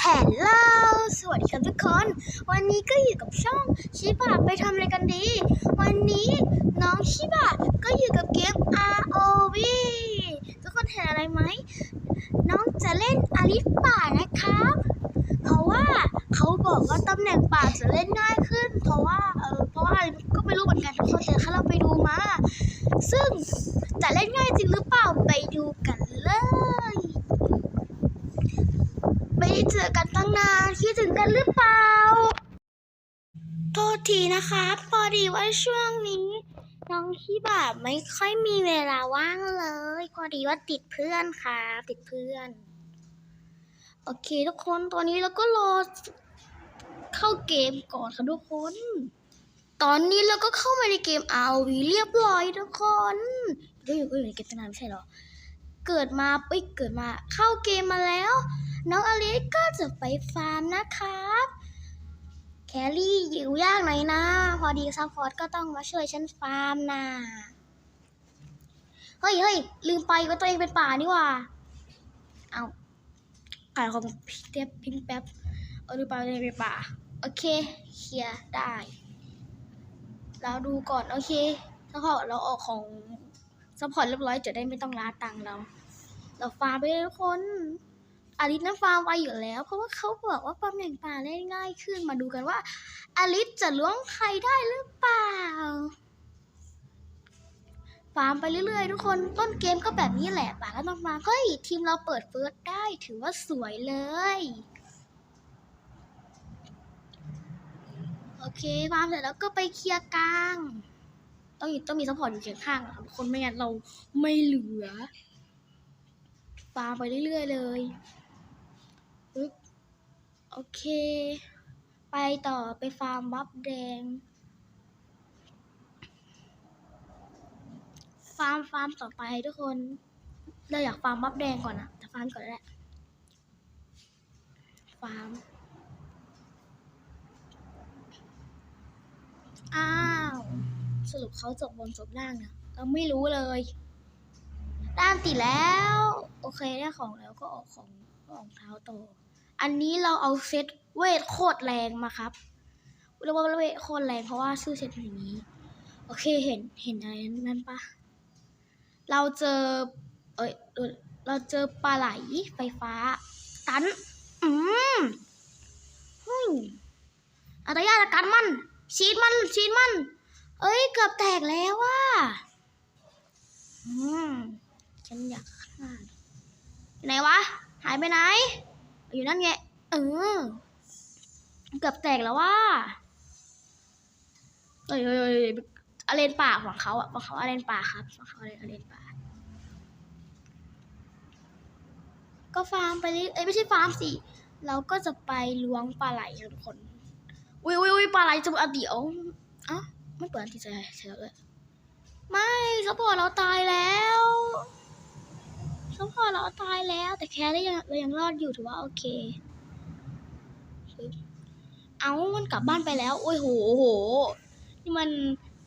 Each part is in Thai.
ฮลโหลสวัสดีครับทุกคน วันนี้ก็อยู่กับช่องชิบะไปทำอะไรกันดี วันนี้น้องชิบะก็อยู่กับเกม ROV ทุกคนเห็นอะไรไหม น้องจะเล่นอาริป่านะครับ เพราะว่าเขาบอกว่าตำแหน่งป่าจะเล่นง่ายขึ้น เพราะว่าเออเพราะว่าอะไรก็ไม่รู้เหมือนกันทุกคนแต่ถ้าเราไปดูมา ซึ่งจะเล่นง่ายจริงหรือเปล่าไปดูกันเลย ไม่ได้เจอกันตั้งนาน คิดถึงกันหรือเปล่า โทษทีนะคะ พอดีว่าช่วงนี้น้องที่แบบไม่ค่อยมีเวลาว่างเลย พอดีว่าติดเพื่อนค่ะ ติดเพื่อน โอเคทุกคน ตอนนี้เราก็รอเข้าเกมก่อนค่ะทุกคน ตอนนี้เราก็เข้ามาในเกม RV เรียบร้อยทุกคนก็อยู่ก็อยู่ในเกมตั้งนานไม่ใช่หรอ เกิดมาไปเกิดมาเข้าเกมมาแล้ว น้องอลิสก็จะไปฟาร์มนะครับ แครี่อยู่ยากหน่อยนะ พอดีซัพพอร์ตก็ต้องมาช่วยฉันฟาร์มนะเฮ้ยเฮ้ยลืมไปว่าตัวเองเป็นป่านี่ว่า เอาขายของพี่เทียบพิงแป๊บเอาลืมไปว่าตัวเองเป็นป่า โอเคเคลียร์ได้ เราดูก่อน โอเคซัพพอร์ตเราออกของ ซัพพอร์ตเรียบร้อยจะได้ไม่ต้องล้าตังเรา เราฟาร์มไปเลยทุกคนอลิสนะฟาร์มไวอยู่แล้ว เพราะว่าเขาบอกว่าฟาร์มแห่งป่าได้ง่ายขึ้นมาดูกันว่าอลิสจะล้วงใครได้หรือเปล่า ฟาร์มไปเรื่อยๆ ทุกคนต้นเกมก็แบบนี้แหละป่าก็ต้องมาเฮ้ยทีมเราเปิดเฟิร์สได้ถือว่าสวยเลยโอเคฟาร์มเสร็จแล้วก็ไปเคลียร์กลาง ต้องต้องมีซัพพอร์ตอยู่เคียงข้างคนไม่งั้นเราไม่เหลือฟาร์มไปเรื่อยๆเลยปึ๊บโอเค ไปต่อไปฟาร์มบัฟแดง ฟาร์มฟาร์มต่อไปทุกคน เราอยากฟาร์มบัฟแดงก่อนอะแต่ฟาร์มก่อนแหละฟาร์มอ้าว สรุปเขาจบบนจบล่างนะเราไม่รู้เลย ด้านติดแล้ว โอเคได้ของแล้วก็ออกของก็ออกเท้าโต อันนี้เราเอาเซตเวทโคตรแรงมาครับเรียกว่าเวทโคตรแรงเพราะว่าชื่อเซตเป็นอย่างนี้ โอเคเห็นเห็นอะไรนั่นปะเราเจอ เอ้ยเอเราเจอปลาไหลไฟฟ้า ตัน อืมฮึ่มอะไรยาละกันมัน ชีดมัน ชีดมัน เอ้ยเกือบแตกแล้วว่ะอืมฉันอยากฆ่าอยู่ไหนวะ หายไปไหน อยู่นั่นไง เออ เกือบแตกแล้วว่าเอ้ยเอ้ยเอ้ยอาเลนป่าของเขาอะของเขาอาเลนป่าครับของเขาอาเลนอาเลนป่า ก็ฟาร์มไปเรื่อยเอ้ยไม่ใช่ฟาร์มสิ เราก็จะไปล้วงปลาไหลค่ะทุกคน อุ้ยอุ้ยอุ้ยปลาไหลจะมาเดี๋ยวเอ้า ไม่เปิดอันที่ใจใช่แล้วเลยไม่ซัพพอร์ตเราตายแล้วซัพพอร์ตเราตายแล้ว แต่แค่ได้ยังเรายังรอดอยู่ถือว่าโอเค เอามันกลับบ้านไปแล้ว โอ้ยโหโห นี่มัน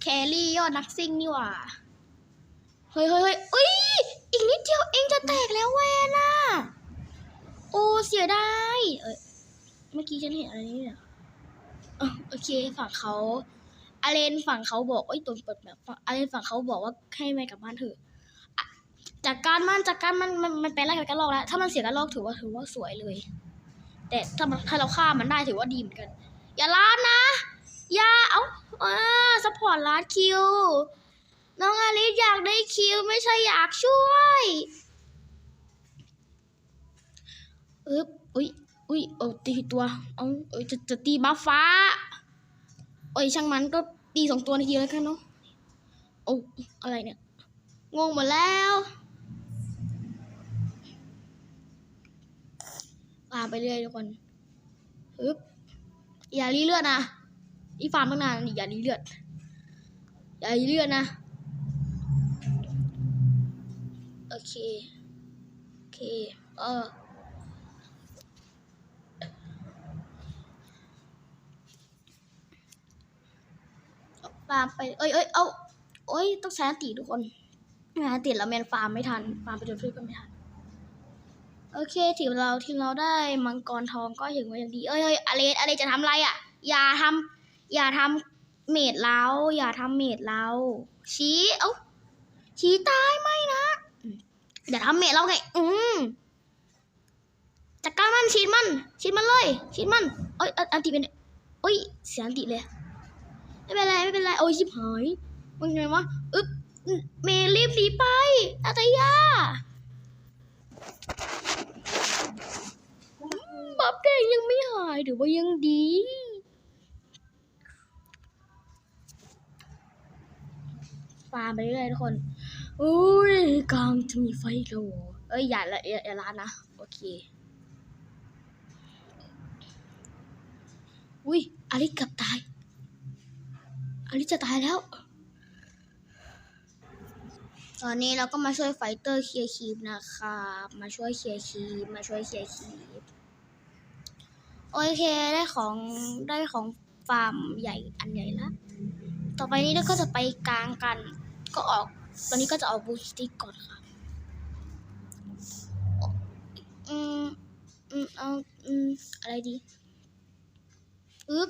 แครี่ยอดนักซิ่งนี่หว่า เฮ้ยเฮ้ยเฮ้ยอุ้ยอีกนิดเดียวเองจะแตกแล้วแวนน่ะโอ้เสียดายเอ้ยเมื่อกี้ฉันเห็นอะไรนี่เนี่ยโอเคฝั่งเขา อาเลนฝั่งเขาบอกเอ้ยตัวเปิดแบบอาเลนฝั่งเขาบอกว่าให้ไม่กลับบ้านเถอะจากการมันจากการมันมันมันเป็นอะไรกับการลอกแล้ว ถ้ามันเสียการลอกถือว่าถือว่าสวยเลย แต่ถ้ามันถ้าเราฆ่ามันได้ถือว่าดีเหมือนกัน อย่าลาดนะ อย่าเอาอ่าสปอร์ตลาดคิว น้องอาลิสอยากได้คิว ไม่ใช่อยากช่วยอึ๊บอุ้ยอุ้ยเออตีตัวเอาเอยจะจะตีบัฟฟ้าโอ้ยช่างมันก็ ตีสองตัวในทีแล้วกันเนาะโอ้อะไรเนี่ย งงหมดแล้วฟาร์มไปเรื่อยทุกคนฮึบอย่ารีเลือดนะอีฟาร์มตั้งนานอย่ารีเลือด อย่ารีเลือดนะ โอเค โอเค เออ ฟาร์มไป เอ้ยเอ้ยเอาโอ้ยต้องใช้อันติทุกคนไม่งั้นอันติแล้วแมนฟาร์มไม่ทัน ฟาร์มไปจนเพื่อนก็ไม่ทัน โอเคทีมเราทีมเราได้มังกรทองก็ถึงว่าอย่างดี เอ้ยเอ้ยอเลสอเลสจะทำอะไรอะ อย่าทำอย่าทำเมดเราอย่าทำเมดเราชี้เอ้าชี้ตายไม่นะอย่าทำเมดเราไง อืมจัดการมันฉีดมันฉีดมันเลยฉีดมันเอ้ยอันอันติเป็นเอ้ยเสียอันติเลย ไม่เป็นไรไม่เป็นไรโอ้ยชิบหายมันไงวะอึ๊บเมย์รีบหนีไปอาตายาบับแดงยังไม่หายหรือว่ายังดีฟาร์มไปเรื่อยทุกคนอุ้ยกลางจะมีไฟกแล้วเอเอ้ยอย่าละอย่าอย่าล้านนะ โอเค อุ้ยอาริกับตาย ลิจะตายแล้ว ตอนนี้เราก็มาช่วยไฟเตอร์เคลียร์คีปนะครับ มาช่วยเคลียร์คีปมาช่วยเคลียร์คีปโอเคได้ของได้ของฟาร์มใหญ่อันใหญ่ละ ต่อไปนี้เราก็จะไปกลางกัน ก็ออก ตอนนี้ก็จะออกบูสติกก่อนครับอืมอืมเอาอืมอะไรดีอึ๊บ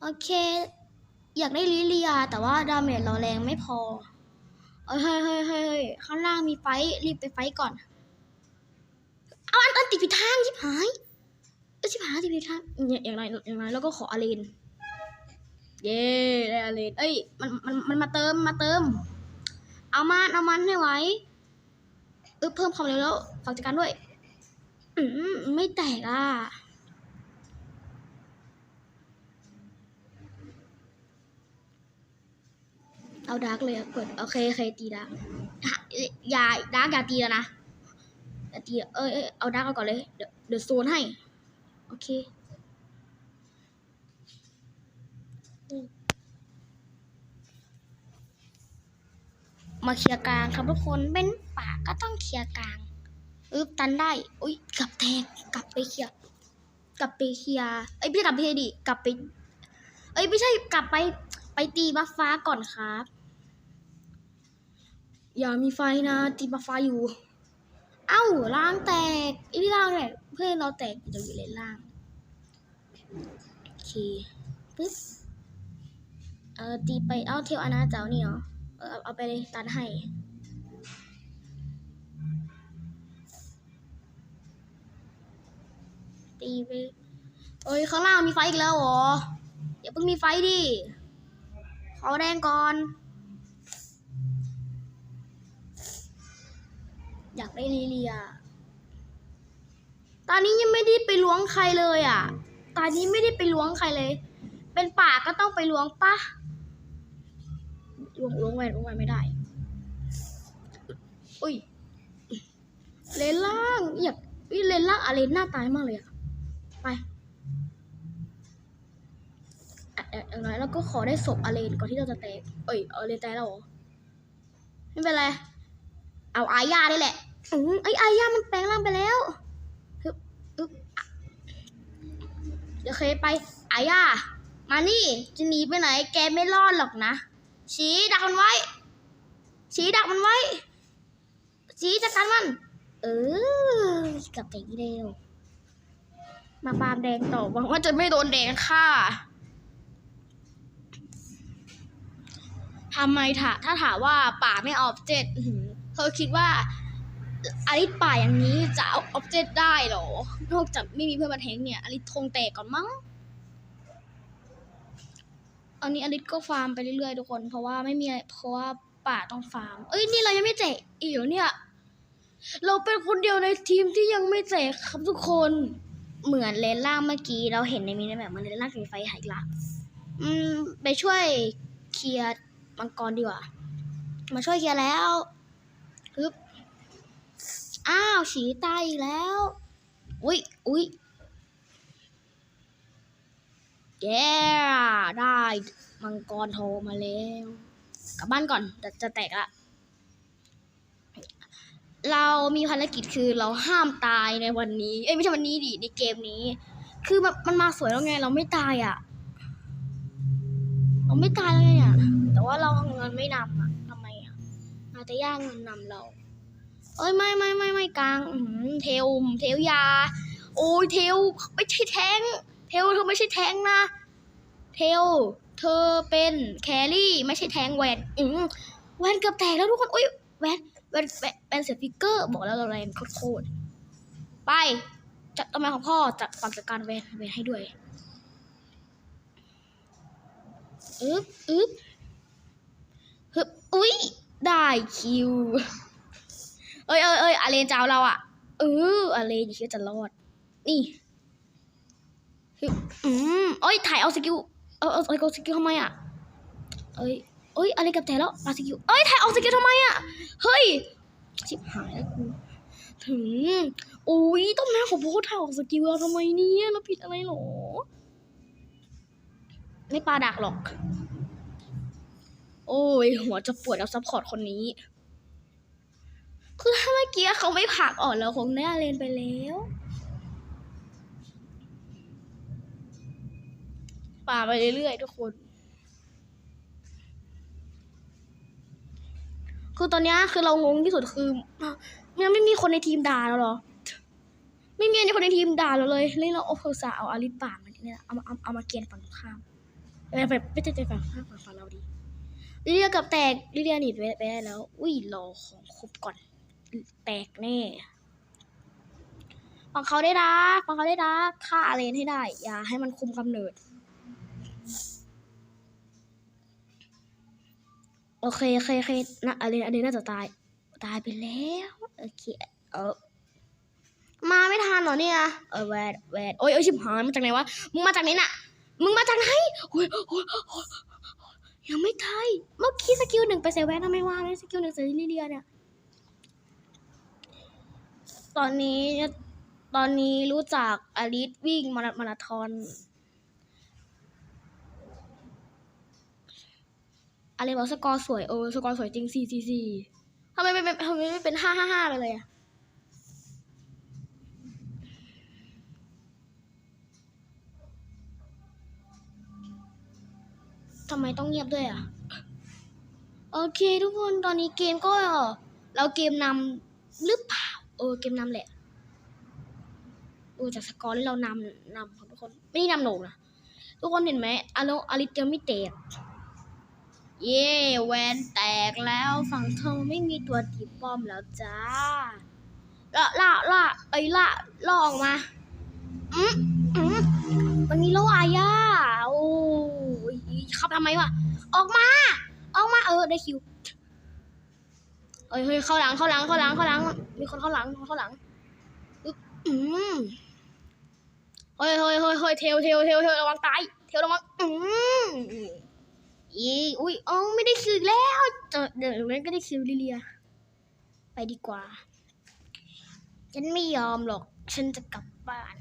โอเค อยากได้ลิเลีย แต่ว่าดาเมจเราแรงไม่พอ เฮ้ยเฮ้ยเฮ้ยเฮ้ยข้างล่างมีไฟ รีบไปไฟก่อน เอาอันอันติดผิดทางชิบหายเอ้ยชิบหายติดผิดทางอย่างไรอย่างไรแล้วก็ขออาเลนเย้ได้อาเลนเอ้ย มันมันมันมาเติมมาเติม เอามันเอามันให้ไหวเออเพิ่มความเร็วแล้วฝากจัดการด้วย อืมไม่แตกอะ เอาดาร์กเลยกดโอเคโอเคตีดาร์กอย่าดาร์กอย่าตีแล้วนะอย่าตีเอ้ยเอาดาร์กเอาก่อนเลยเดี๋ยวเดี๋ยวโซนให้ โอเคมาเคลียร์กลางครับทุกคนเป็นป่าก็ต้องเคลียร์กลางอึบตันได้อุ้ยกลับแทงกลับไปเคลียร์กลับไปเคลียร์เอ้ยไม่ใช่กลับไปเคลียร์ดิกลับไป เอ้ยไม่ใช่กลับไปไปตีบัฟฟ้าก่อนครับ อย่ามีไฟนะตีบัฟฟ้าอยู่ เอ้าล่างแตกไอ้ที่ล่างเนี่ยเพื่อนเราแตกอยู่อยู่เลนล่างโอเคปึ๊บเออตีไปเอาเทียวอนาเจ้านี่เหรอเออเอาเอาไปเลยตัดให้ตีไปเอ้ยข้างล่างมีไฟอีกแล้วเหรออย่าเพิ่งมีไฟดิขอแดงก่อน อยากได้ลิเลีย ตอนนี้ยังไม่ได้ไปล้วงใครเลยอะ ตอนนี้ไม่ได้ไปล้วงใครเลย เป็นป่าก็ต้องไปล้วงปะล้วงล้วงแหวนล้วงแหวนไม่ได้ อุ้ย เลนล่างอยากอุ้ยเลนล่างอะไรหน้าตายมากเลยอะไปอะอะอย่างไรเราก็ขอได้ศพอาเลนก่อนที่เราจะแตกเอ้ยอาเลนตายแล้วเหรอ ไม่เป็นไร เอาอาญาได้แหละอืมไอ้อาญามันแปลงร่างไปแล้วฮึบฮึบอะเดี๋ยวเคยไปอาญามานี่จะหนีไปไหน แกไม่รอดหรอกนะ ชี้ดักมันไว้ ชี้ดักมันไว้ ชี้จัดการมัน เออกลับไปอีกเร็ว มาปาล์มแดงต่อหวังว่าจะไม่โดนแดงค่ะทำไมถาถ้าถามว่าป่าไม่ออบเจกต์เธอคิดว่าอลิสป่าอย่างนี้จะเอาออบเจกต์ได้เหรอ นอกจากไม่มีเพื่อนมาแทงเนี่ยอลิสทงแตกก่อนมั้งอันนี้อลิสก็ฟาร์มไปเรื่อยๆทุกคน เพราะว่าไม่มีเพราะว่าป่าต้องฟาร์ม เอ้ยนี่เรายังไม่แจกอีกเหรอเนี่ย เราเป็นคนเดียวในทีมที่ยังไม่แจกครับทุกคน เหมือนเลนล่างเมื่อกี้เราเห็นในมินิแบบมันเลนล่างมีไฟหายละอืมไปช่วยเคลียร์มังกรดีกว่า มาช่วยเคลียร์แล้ว ฮึบอ้าวฉีตายอีกแล้ว อุ้ยอุ้ยแย่ได้มังกรโทรมาแล้ว กลับบ้านก่อนจะจะแตกละเรามีภารกิจคือเราห้ามตายในวันนี้ เอ้ยไม่ใช่วันนี้ดิในเกมนี้ คือแบบมันมาสวยแล้วไง เราไม่ตายอะ เราไม่ตายแล้วไงอะ แต่ว่าเราเงินไม่นำอะ อาจะย่างเงินนำเรา เอ้ยไม่ไม่ไม่ไม่กลางอื้อหือเทลเทลยา โอ้ยเทลไม่ใช่แทงเทลเธอไม่ใช่แทงนะเทลเธอเป็นแครี่ไม่ใช่แทงแวนอืมแวนเกือบแตกแล้วทุกคนอุ้ยแวนแวนแวนเสียฟิกเกอร์บอกแล้วเราแรงโคตรไปจัดต้นไม้ของพ่อจัดความจัดการแวนแวนให้ด้วยอึ๊บอึ๊บฮึบอุ้ย ได้คิว เอ้ยเอ้ยเอ้ยอาเลนจะเอาเราอะ เอออาเลนคิวจะรอด นี่อืมเอ้ย ถ่ายเอาสกิล เออเออเอาสกิลทำไมอะ เอ้ยเอ้ยอะไรกับแต่แล้วปาสกิล เอ้ย ถ่ายเอาสกิลทำไมอะ เฮ้ย ชิบหายแล้วกูถึงอุ้ยต้นไม้ของโบทถ่ายออกสกิลเราทำไมเนี่ยเราผิดอะไรหรอ ไม่ปาดักหรอก โอ้ย หัวจะปวดแล้วซัพพอร์ตคนนี้ คือถ้าเมื่อกี้เขาไม่ผักอ่อนเราคงได้เลนไปแล้วป่าไปเรื่อยๆทุกคน คือตอนนี้คือเรางงที่สุดคือยังไม่มีคนในทีมด่าเราหรอ ไม่มีคนในทีมด่าเราเลยเลยเราโอ้โหสาเอาอาริป่ามันเนี่ยเอามาเอามาเกียนฝั่งตรงข้ามไปไปไม่ใช่ฝั่งข้ามฝั่งเราดี ลิเลียกับแตกลิเลียหนีไปไปได้แล้ว อุ้ยรอของครบก่อน แตกแน่ฟังเขาได้รักฟังเขาได้รักฆ่าอาเลนให้ได้ อย่าให้มันคุมกำเนิด โอเคโอเคโอเคนะอาเลนอาเลนน่าจะตาย ตายไปแล้วโอเคเออมาไม่ทันเหรอเนี่ย เออแวดแวดโอ้ยโอ้ยชิบหายมาจากไหนวะ มึงมาจากไหนน่ะ มึงมาจากไหนโอ้ยโอ้ย ยังไม่ตายเมื่อกี้สกิลหนึ่งไปใส่แวนทำไมวะเนี่ยสกิลหนึ่งใส่ลิเลียเนี่ย ตอนนี้ตอนนี้รู้จักอลิสวิ่งมารามาราธอนอะไรบอกสกอร์สวยเออสกอร์สวยจริงสี่สี่สี่ทำไมไม่เป็นทำไมไม่เป็นห้าห้าห้าไปเลยอะ ทำไมต้องเงียบด้วยอะ โอเคทุกคนตอนนี้เกมก็ เราเกมนำหรือเปล่าเออเกมนำแหละดูจากสกอร์ที่เรานำนำทุกคน ไม่ได้นำหนกนะทุกคนเห็นไหมอาโลอาริสยังไม่แตก เย่แวนแตกแล้วฝั่งเธอไม่มีตัวตีป้อมแล้วจ้าละละละไอ้ยละล่อออกมา อืมอืมมันมีโลอาญาโอ้ ข้าทำไมวะ ออกมา ออกมา เออ ได้คิว เฮ้ยเฮ้ยเข้าหลัง เข้าหลัง เข้าหลัง เข้าหลัง มีคนเข้าหลัง เข้าหลังอืมเฮ้ยเฮ้ยเฮ้ยเฮ้ยเทลเทลเทลเทลระวังตาย เทลระวัง อืมอีอุ้ยอ๋อไม่ได้คิวแล้วเดี๋ยวนั้นก็ได้คิวลิเลีย ไปดีกว่า ฉันไม่ยอมหรอก ฉันจะกลับบ้าน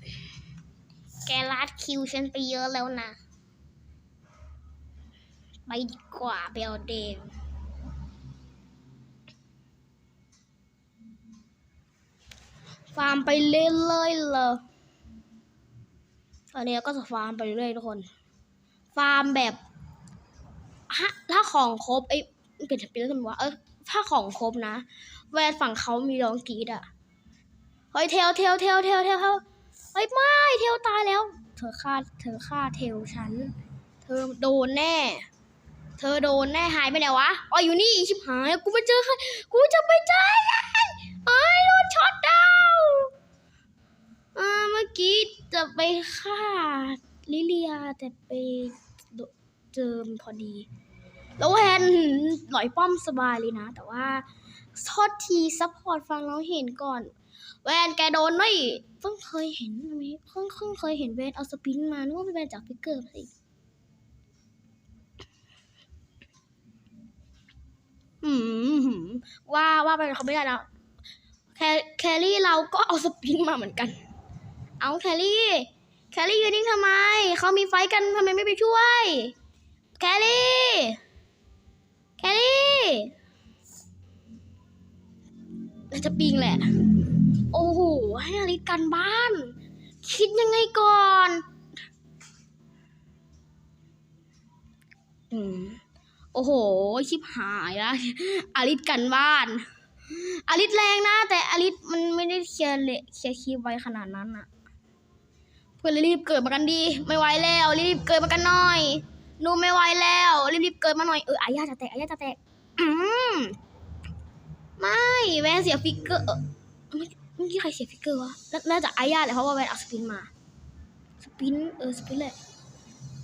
แกลาดคิวฉันไปเยอะแล้วนะ ไปดีกว่าเบลเดงฟาร์มไปเรื่อยๆเลยตอนนี้ก็จะฟาร์มไปเรื่อยทุกคน ฟาร์มแบบฮะถ้าของครบไอ้เปลี่ยนเปลี่ยนกันว่าเออถ้าของครบนะ แวนฝั่งเขามีร้องกรีดอะเฮ้ยเทลเทลเทลเทลเทลเทลเฮ้ยไม่เทลตายแล้ว เธอฆ่าเธอฆ่าเทลฉัน เธอโดนแน่ เธอโดนแน่หายไปไหนวะอ๋ออยู่นี่อีชิบหาย กูไปเจอใครกูจะไปเจอใครเอ้ยโดนช็อตดาวเมื่อกี้จะไปฆ่าลิเลียแต่ไปโดเจอมพอดี แล้วแวนหลอยป้อมสบายเลยนะ แต่ว่าโทษทีซัพพอร์ตฟังเราเห็นก่อนแวนแกโดนไม่เพิ่งเคยเห็นไหมเพิ่งเพิ่งเคยเห็นแวนเอาสปินมานึกว่าเป็นแวนจากฟิกเกอร์สิ อืมว่าว่าไปเขาไม่ได้แล้วแคแครี่เราก็เอาสปินมาเหมือนกัน เอาแคลรี่แคลรี่ยืนนิ่งทำไม เขามีไฟกันทำไมไม่ไปช่วย แคลรี่ แคลรี่เราจะปิงแหละ โอ้โห ให้อลิสกันบ้าน คิดยังไงก่อน อืม โอ้โห ชิบหายล้วอลิสกันบ้าน อลิสแรงนะ แต่อลิสมันไม่ได้เคลียร์เละเคลียร์คีย์ไว้ขนาดนั้นอะเพื่อนรีบเกิดมากันดี ไม่ไหวแล้ว รีบเกิดมากันหน่อยหนูไม่ไหวแล้ว รีบเกิดมาหน่อยเอออายาจะแตกอายาจะแตกอืมไม่แวนเสียฟิกเกอร์เออเมื่อเมื่อกี้ใครเสียฟิกเกอร์วะน่าจะอายาแหละเพราะว่าแวนเอาสปินมา สปินเออสปินเลย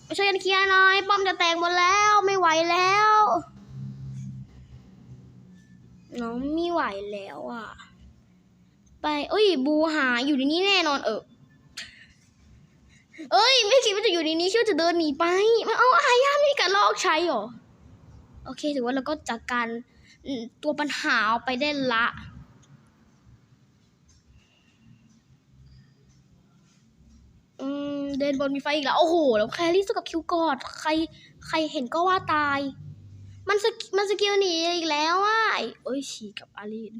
มาช่วยกันเคลียร์หน่อยป้อมจะแตกหมดแล้วไม่ไหวแล้วน้องไม่ไหวแล้วอะ ไปเอ้ย บูหาอยู่ในนี้แน่นอนเออเอ้ย ไม่คิดว่าจะอยู่ในนี้เชื่อจะเดินหนีไปมันเอาอายาไม่การลอกใช้หรอ โอเค ถือว่าเราก็จัดการตัวปัญหาออกไปได้ละ อืม เดินบนมีไฟอีกแล้ว โอ้โห แล้วแครี่สู้กับคิวกอด ใคร ใครเห็นก็ว่าตาย มันสกมันสกิลหนีอีกแล้วอะโอ้ยฉีกับอารีน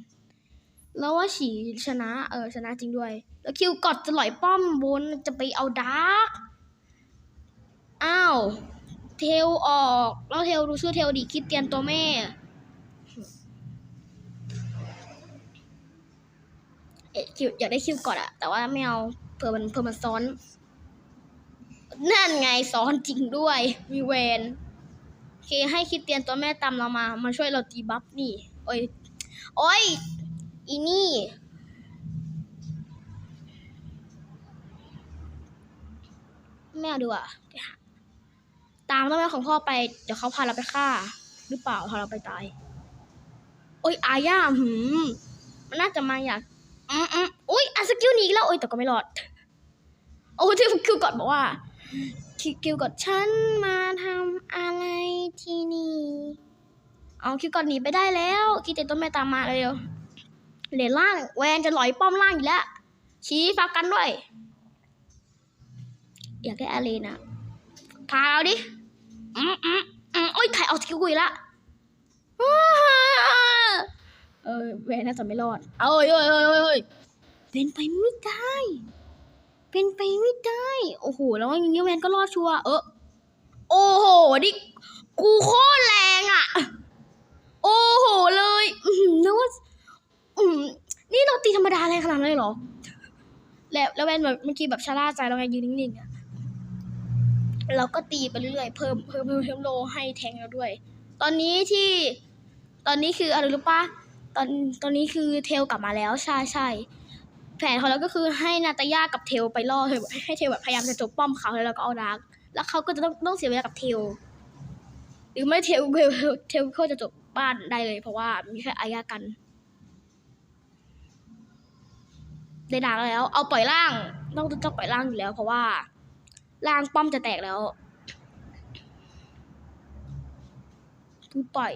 แล้วว่าฉีชนะ เออชนะจริงด้วย แล้วคิวกอดจะลอยป้อมบนจะไปเอาดาร์ก อ้าว เทลออก แล้วเทลดูชื่อเทลดีคิดเตียนตัวแม่ เอ๊ะคิวอยากได้คิวกอดอะแต่ว่าไม่เอาเผื่อมันเผื่อมันซ้อน นั่นไงซ้อนจริงด้วย มีเวนโอเคให้คิดเตียนตัวแม่ตามเรามา มาช่วยเราตีบัฟนี่ โอ้ย โอ้ย อีนี่ไม่ดีกว่าไปหาตามต้องแม่ของพ่อไป เดี๋ยวเขาพาเราไปฆ่า หรือเปล่าพาเราไปตาย โอ้ย อาญาหืม มันน่าจะมาอยาก อืมอืมอุ้ยอสกิลนีอีกแล้ว โอ้ย แต่ก็ไม่รอด โอ้ที่คิวกอดบอกว่า คิวคิวกดฉันมาทำอะไรที่นี่เอาคิวกดหนีไปได้แล้วคิดเตต้นแม่ตามมาเร็วเหรียญล่างแวนจะหลอยป้อมล่างอยู่แล้ว ชี้ฝากกันด้วย อยากได้อารีนะพาเอาดิอืมอืมอืมโอ้ยใครเอาสกิลกุยละเออแวนน่าจะไม่รอด เอ้ยเอ้ยเอ้ยเอ้ยเอ้นไปไม่ได้ เป็นไปไม่ได้ โอ้โห แล้วอย่างนี้แวนก็รอดชัวร์เออ โอ้โหนี่กูโคตรแรงอะ โอ้โห เลยนึกว่าอืมนี่เราตีธรรมดาอะไรขนาดนั้นเลยเหรอ แล้วแล้วแวนแบบเมื่อกี้แบบชะล่าใจแล้วไงยืนนิ่งๆอะเราก็ตีไปเรื่อยๆเพิ่มเพิ่มเพิ่มเพิ่มโลให้แทงเราด้วย ตอนนี้ที่ ตอนนี้คืออะไรรู้ปะตอน ตอนนี้คือเทลกลับมาแล้ว ใช่ใช่ แผนของเราก็คือให้นาตาย่ากับเทลไปล่อเทลให้เทลแบบพยายามจะจบป้อมเขาแล้วเราก็เอาดาร์กแล้วเขาก็จะต้องต้องเสียเวลากับเทลหรือไม่เทลเทลเทลเขาจะจบบ้านได้เลย เพราะว่ามีแค่อายากันได้ดาร์กแล้ว เอาปล่อยล่างต้องต้องปล่อยล่างอยู่แล้ว เพราะว่าล่างป้อมจะแตกแล้วูปล่อย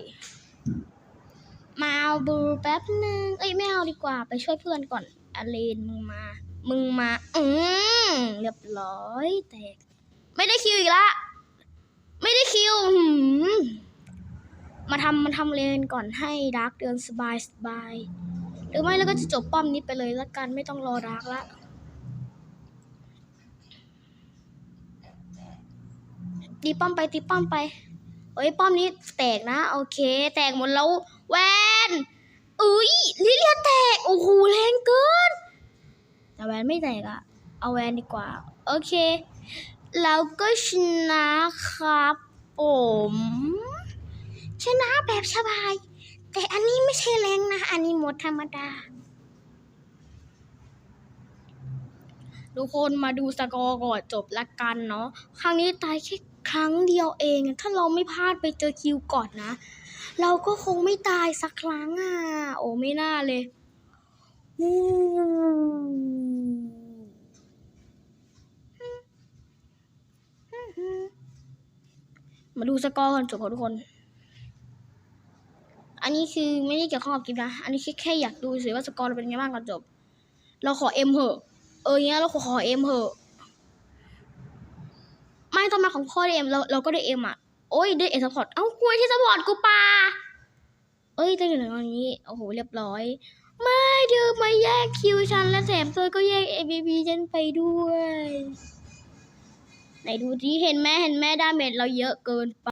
มาเอาบูแป๊บหนึ่งเอ้ยไม่เอาดีกว่าไปช่วยเพื่อนก่อน อเลนมึงมา มึงมา อืมเรียบร้อยแตก ไม่ได้คิวอีกละ ไม่ได้คิวหืมมาทำมาทำเลนก่อนให้ดาร์กเดินสบายสบายหรือไม่แล้วก็จะจบป้อมนี้ไปเลยละกันไม่ต้องรอดาร์กละตีป้อมไปตีป้อมไปเอ้ยป้อมนี้แตกนะ โอเค แตกหมดแล้วแว นอุ้ยลิเลียแตกโอ้โหแรงเกิน แต่แวนไม่แตกอะเอาแวนดีกว่า โอเค เราก็ชนะครับผมชนะแบบสบาย แต่อันนี้ไม่ใช่แรงนะ อันนี้หมดธรรมดา ทุกคนมาดูสกอร์ก่อนจบละกันเนาะ ครั้งนี้ตายแค่ครั้งเดียวเอง ถ้าเราไม่พลาดไปเจอคิวก่อนนะ เราก็คงไม่ตายสักครั้งอะ โอ้ไม่น่าเลยมาดูสกอร์ก่อนจบก่อนทุกคน อันนี้คือไม่ได้เกี่ยวข้องกับกิฟนะ อันนี้แค่แค่อยากดูเฉยว่าสกอร์เราเป็นไงบ้างก่อนจบ เราขอเอ็มเหอะ เออเงี้ยเราขอขอเอ็มเหอะ ไม่ต้อนมาของพ่อได้เอ็มเราเราก็ได้เอ็มอะ โอ้ยได้เอ็มซัพพอร์ตเอ้าคุยที่ซัพพอร์ตกูปาเอ้ยได้อยู่ในวันนี้โอ้โหเรียบร้อย ไม่เธอมาแยกคิวฉันและแถมเธอก็แยก MVP ฉันไปด้วย ไหนดูที่เห็นแม่เห็นแม่ดาเมจเราเยอะเกินไป